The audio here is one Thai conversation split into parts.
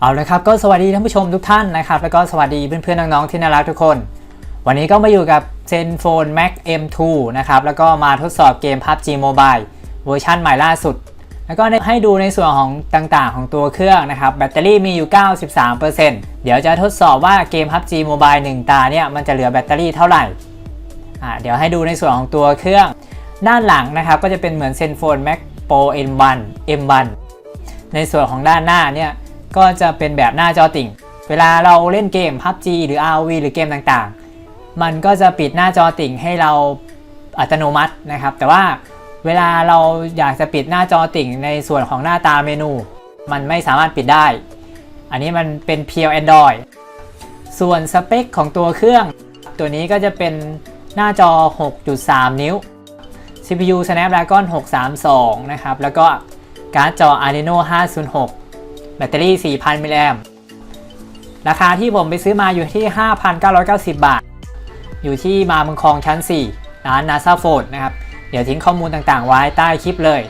เอาละครับก็สวัสดีท่านผู้ชมทุกท่านนะครับ แล้วก็สวัสดีเพื่อนๆน้องๆที่น่ารักทุกคน วันนี้ก็มาอยู่กับ Zenfone Max M2 นะครับ แล้วก็มาทดสอบเกม PUBG Mobile เวอร์ชันใหม่ล่าสุด แล้วก็ให้ดูในส่วนของต่างๆ ของตัวเครื่องนะครับ แบตเตอรี่มีอยู่ 93%เดี๋ยวจะทดสอบว่าเกม PUBG Mobile 1 ตาเนี่ยมันจะเหลือแบตเตอรี่เท่าไหร่อ่าเดี๋ยวให้ดูในส่วนของตัวเครื่อง ด้านหลังนะครับก็จะเป็นเหมือน Zenfone Max Pro M1 M1 ในส่วนของด้านหน้าเนี่ย ก็จะเป็นแบบหน้าจอติ่ง เวลาเราเล่นเกม PUBG หรือ ROV หรือเกมต่างๆ มันก็จะปิดหน้าจอติ่งให้เราอัตโนมัตินะครับ แต่ว่าเวลาเราอยากจะปิดหน้าจอติ่งในส่วนของหน้าตาเมนู มันไม่สามารถปิดได้ อันนี้มันเป็นเพียว Android ส่วนสเปคของตัวเครื่อง ตัวนี้ก็จะเป็นหน้าจอ 6.3 นิ้ว CPU Snapdragon 632 นะครับ แล้วก็การ์ดจอ Adreno 506 แบตเตอรี่ 4,000 มิลลิแอมป์ราคาที่ผมไปซื้อมาอยู่ที่ 5,990 บาท อยู่ที่มาเมืองคลองชั้น 4 ร้าน NASA f o r d นะครับ เดี๋ยวทิ้งข้อมูลต่างๆ ไว้ใต้คลิปเลย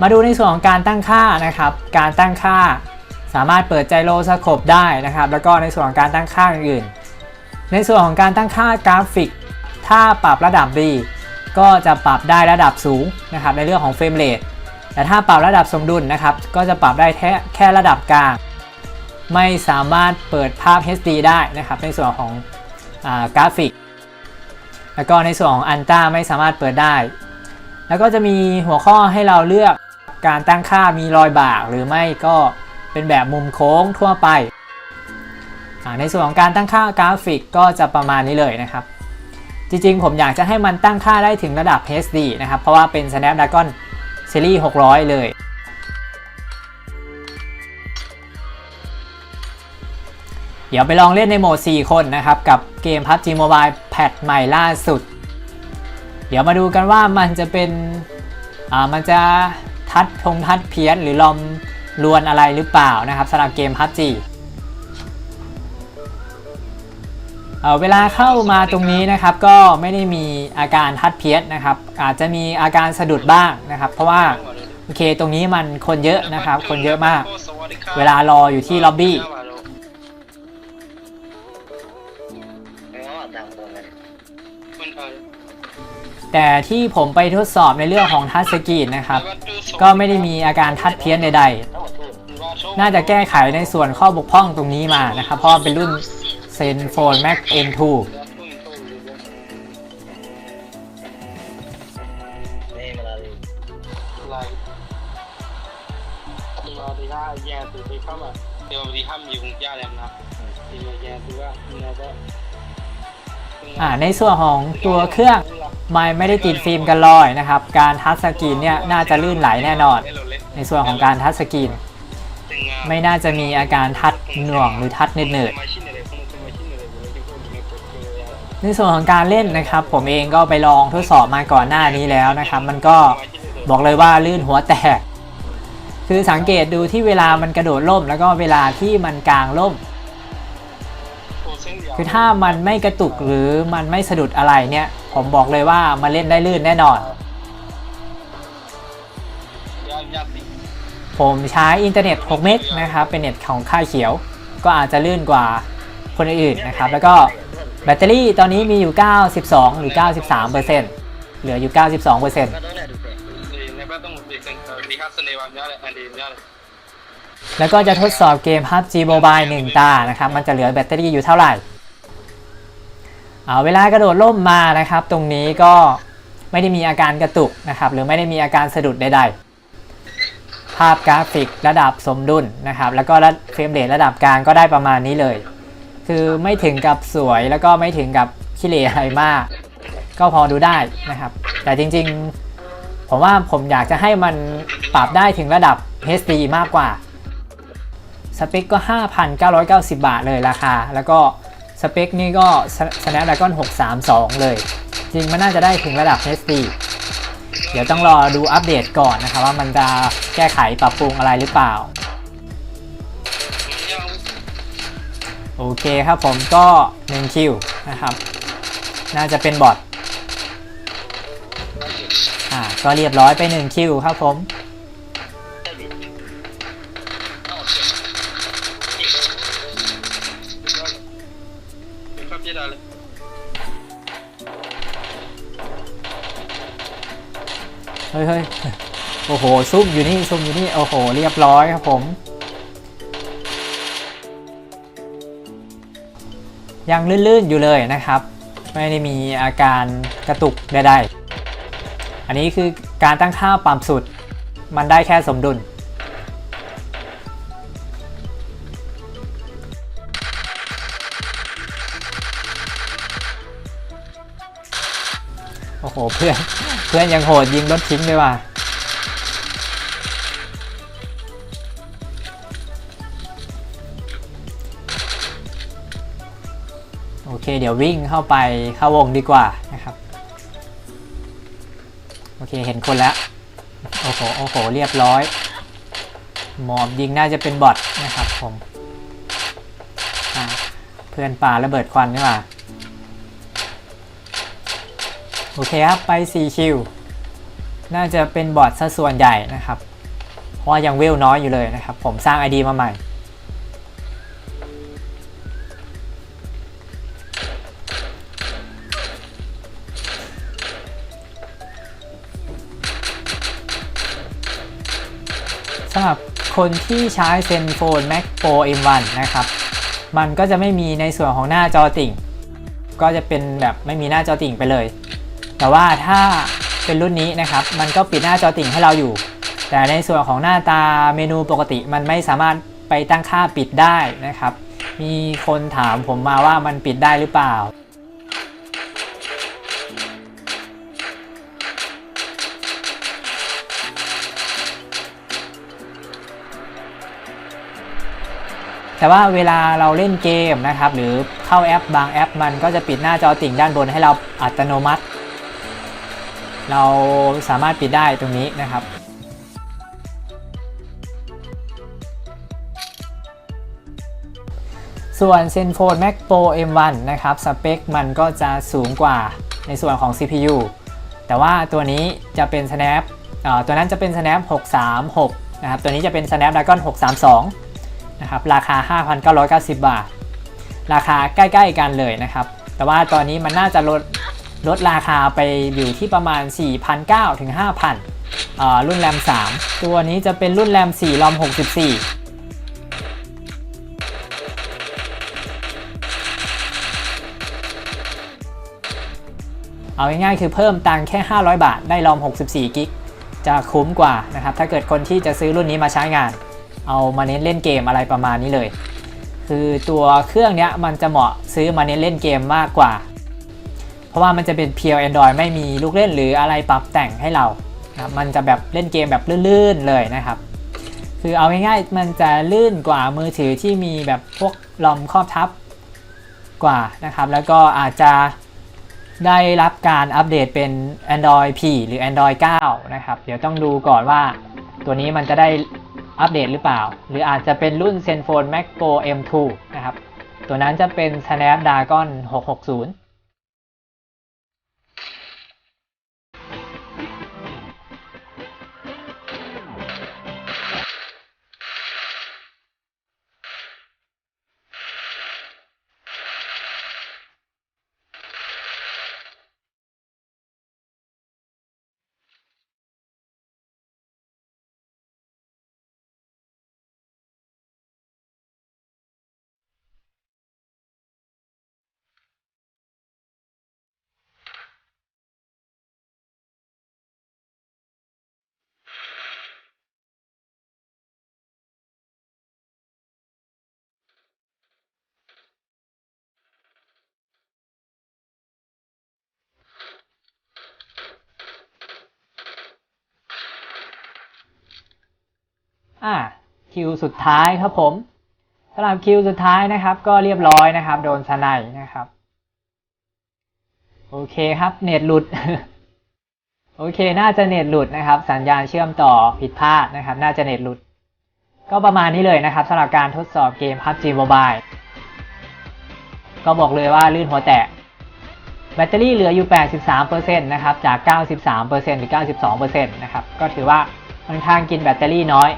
มาดูในส่วนของการตั้งค่านะครับ การตั้งค่าสามารถเปิดไจโรสโคปได้นะครับ แล้วก็ในส่วนของการตั้งค่าอื่น ในส่วนของการตั้งค่ากราฟิก ถ้าปรับระดับดีก็จะปรับได้ระดับสูงนะครับในเรื่องของเฟรมเรท แต่ถ้าปรับระดับสมดุลนะครับ ก็จะปรับได้แค่แค่ระดับกลาง ไม่สามารถเปิดภาพ HD ได้นะครับ ในส่วนของอากราฟิก แล้วก็ในส่วนของอันต้าไม่สามารถเปิดได้ แล้วก็จะมีหัวข้อให้เราเลือกการตั้งค่ามีรอยบากหรือไม่ก็เป็นแบบมุมโค้งทั่วไป ในส่วนของการตั้งค่ากราฟิกก็จะประมาณนี้เลยนะครับ จริงๆ ผมอยากจะให้มันตั้งค่าได้ถึงระดับ HD นะครับ เพราะว่าเป็น Snapdragon ซีรีส์600 เลย เดี๋ยวไปลองเล่นในโหมด 4 คนนะครับ กับเกม PUBG Mobile แพทใหม่ล่าสุด เดี๋ยวมาดูกันว่ามันจะเป็น อ่า มันจะทัดพงทัดเพี้ยนหรือลอมลวนอะไรหรือเปล่านะครับสำหรับเกม PUBG เวลาเข้ามาตรงนี้นะครับก็ไม่ได้มีอาการทัดเพี้ยนนะครับ อาจจะมีอาการสะดุดบ้างนะครับ เพราะว่าโอเคตรงนี้มันคนเยอะนะครับ คนเยอะมาก เวลารออยู่ที่ล็อบบี้แต่ที่ผมไปทดสอบในเรื่องของทัชสกรีนนะครับ ก็ไม่ได้มีอาการทัดเพี้ยนใดนๆน่าจะแก้ไขในส่วนข้อบกพร่องตรงนี้มานะครับ เพราะเป็นรุ่น Zenfone Max M2 นี่เวลาเลย Rồi thì ra nhà từ thì không à Điều thì hâm nhiều cùng gia em nào Thì người nhà từ ra nhà đó อ่าในส่วนของตัวเครื่องไม่ไม่ได้ติดฟิล์มกันรอยนะครับ การทัชสกรีนเนี่ยน่าจะลื่นไหลแน่นอน ในส่วนของการทัชสกรีนไม่น่าจะมีอาการทัดหน่วงหรือทัดเนืดๆ ในส่วนของการเล่นนะครับ ผมเองก็ไปลองทดสอบมาก่อนหน้านี้แล้วนะครับ มันก็บอกเลยว่าลื่นหัวแตก คือสังเกตดูที่เวลามันกระโดดล่ม แล้วก็เวลาที่มันกลางล่ม คือถ้ามันไม่กระตุกหรือมันไม่สะดุดอะไรเนี่ย ผมบอกเลยว่ามันเล่นได้ลื่นแน่นอน ผมใช้อินเทอร์เน็ต 6 เมกนะครับ เป็นเน็ตของค่ายเขียว ก็อาจจะลื่นกว่าคนอื่นนะครับ แล้วก็ แบตเตอรี่ตอนนี้มีอยู่ 92 หรือ 93เหลืออยู่ 92%ก็ต้องได้ดูแต่ Thì này bắt tông thì thì hát sân này vào nhá này, anh đi nhá này แล้วก็จะทดสอบเกม PUBG Mobile 1 ตานะครับ มันจะเหลือแบตเตอรี่อยู่เท่าไหร่เอาเวลากระโดดล่มมานะครับ ตรงนี้ก็ไม่ได้มีอาการกระตุกนะครับ หรือไม่ได้มีอาการสะดุดใด ๆ ภาพกราฟิกระดับสมดุลนะครับ แล้วก็เฟรมเรทระดับกลางก็ได้ประมาณนี้เลย คือไม่ถึงกับสวยแล้วก็ไม่ถึงกับขี้เหร่อะไรมาก ก็พอดูได้นะครับ แต่จริงๆ ผมว่าผมอยากจะให้มันปรับได้ถึงระดับ HD มากกว่า สเปคก็ 5,990 บาทเลยราคา แล้วก็สเปคนี่ก็ Snapdragon 632 เลย จริงมันน่าจะได้ถึงระดับ HD เดี๋ยวต้องรอดูอัปเดตก่อนนะครับว่ามันจะแก้ไขปรับปรุงอะไรหรือเปล่า โอเคครับผมก็1คิวนะครับ น่าจะเป็นบอทอ่าก็เรียบร้อยไป1คิวครับผมเฮ้ยเฮ้ยโอ้โหซุ่มอยู่นี่ซุ่มอยู่นี่ โอ้โห เรียบร้อยครับผม ยังลื่นๆอยู่เลยนะครับ ไม่ได้มีอาการกระตุกใดๆ อันนี้คือการตั้งค่าต่ำสุด มันได้แค่สมดุล โอ้โหเพื่อนเพื่อนยังโหดยิงรถทิ้งเลยว่ะ เคเดี๋ยววิ่งเข้าไปเข้าวงดีกว่านะครับ โอเค เห็นคนแล้ว โอ้โห โอ้โห เรียบร้อย หมอบยิงน่าจะเป็นบอทนะครับผมเพื่อนป่าระเบิดควันนี่หว่าโอเคครับ ไป 4 คิว น่าจะเป็นบอทซะส่วนใหญ่นะครับ เพราะยังเวลน้อยอยู่เลยนะครับ ผมสร้าง ID มาใหม่ คนที่ใช้เซนโฟน Mac Pro M1 นะครับ มันก็จะไม่มีในส่วนของหน้าจอติ่ง ก็จะเป็นแบบไม่มีหน้าจอติ่งไปเลย แต่ว่าถ้าเป็นรุ่นนี้นะครับ มันก็ปิดหน้าจอติ่งให้เราอยู่ แต่ในส่วนของหน้าตาเมนูปกติมันไม่สามารถไปตั้งค่าปิดได้นะครับ มีคนถามผมมาว่ามันปิดได้หรือเปล่า แต่ว่าเวลาเราเล่นเกมนะครับหรือเข้าแอปบางแอป มันก็จะปิดหน้าจอติ่งด้านบนให้เราอัตโนมัติ เราสามารถปิดได้ตรงนี้นะครับส่วน Zenfone Max Pro M1 นะครับ สเปคมันก็จะสูงกว่าในส่วนของ CPU แต่ว่าตัวนี้จะเป็น Snap ตัวนั้นจะเป็น Snap 636 นะครับ ตัวนี้จะเป็น Snapdragon 632 นะครับราคา 5,990 บาท ราคาใกล้ๆกันเลยนะครับ แต่ว่าตอนนี้มันน่าจะลดลดราคาไปอยู่ที่ประมาณ 4,900ถึง5,000 รุ่นแรม 3 ตัวนี้จะเป็นรุ่นแรม4รอม 64เอาง่ายๆคือเพิ่มตังค์แค่ 500 บาทได้รอม 64 กิก จะคุ้มกว่านะครับ ถ้าเกิดคนที่จะซื้อรุ่นนี้มาใช้งาน เอามาเน้นเล่นเกมอะไรประมาณนี้เลย คือตัวเครื่องเนี้ยมันจะเหมาะซื้อมาเน้นเล่นเกมมากกว่า เพราะว่ามันจะเป็นเพียว Android ไม่มีลูกเล่นหรืออะไรปรับแต่งให้เรานะครับมันจะแบบเล่นเกมแบบลื่นๆเลยนะครับ คือเอาง่ายๆมันจะลื่นกว่ามือถือที่มีแบบพวกลอมครอบทับกว่านะครับ แล้วก็อาจจะได้รับการอัปเดตเป็น Android P หรือ Android 9 นะครับ เดี๋ยวต้องดูก่อนว่าตัวนี้มันจะได้ อัปเดตหรือเปล่า หรืออาจจะเป็นรุ่น Zenfone Max Pro M2 นะครับ ตัวนั้นจะเป็น Snapdragon 660 อ่าคิวสุดท้ายครับผมสำหรับคิวสุดท้ายนะครับ ก็เรียบร้อยนะครับ โดนสไนด์นะครับ โอเคครับเน็ตหลุด โอเค น่าจะเน็ตหลุดนะครับ สัญญาณเชื่อมต่อผิดพลาดนะครับ น่าจะเน็ตหลุด ก็ประมาณนี้เลยนะครับสำหรับการทดสอบเกม PUBG Mobile ก็บอกเลยว่าลื่นหัวแตกแบตเตอรี่เหลืออยู่ 83%นะครับ จาก 93%หรือ 92%นะครับ ก็ถือว่าค่อนข้างกินแบตเตอรี่น้อย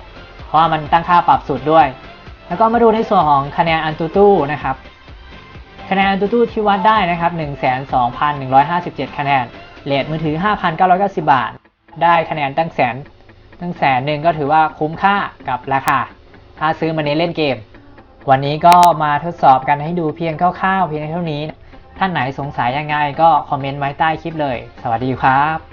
ราะว่ามันตั้งค่าปรับสุดด้วย แล้วก็มาดูในส่วนของคะแนนอันตูตู้นะครับ คะแนนอันตูตู้ที่วัดได้นะครับ 12,157 คะแนนเรทมือถือ 5,990 บาท ได้คะแนนตั้งแสน ตั้งแสนหนึ่งก็ถือว่าคุ้มค่ากับราคา ถ้าซื้อมาเน้นเล่นเกม วันนี้ก็มาทดสอบกันให้ดูเพียงคร่าวๆเพียงเท่านี้ ท่านไหนสงสัยยังไงก็คอมเมนต์ไว้ใต้คลิปเลย สวัสดีครับ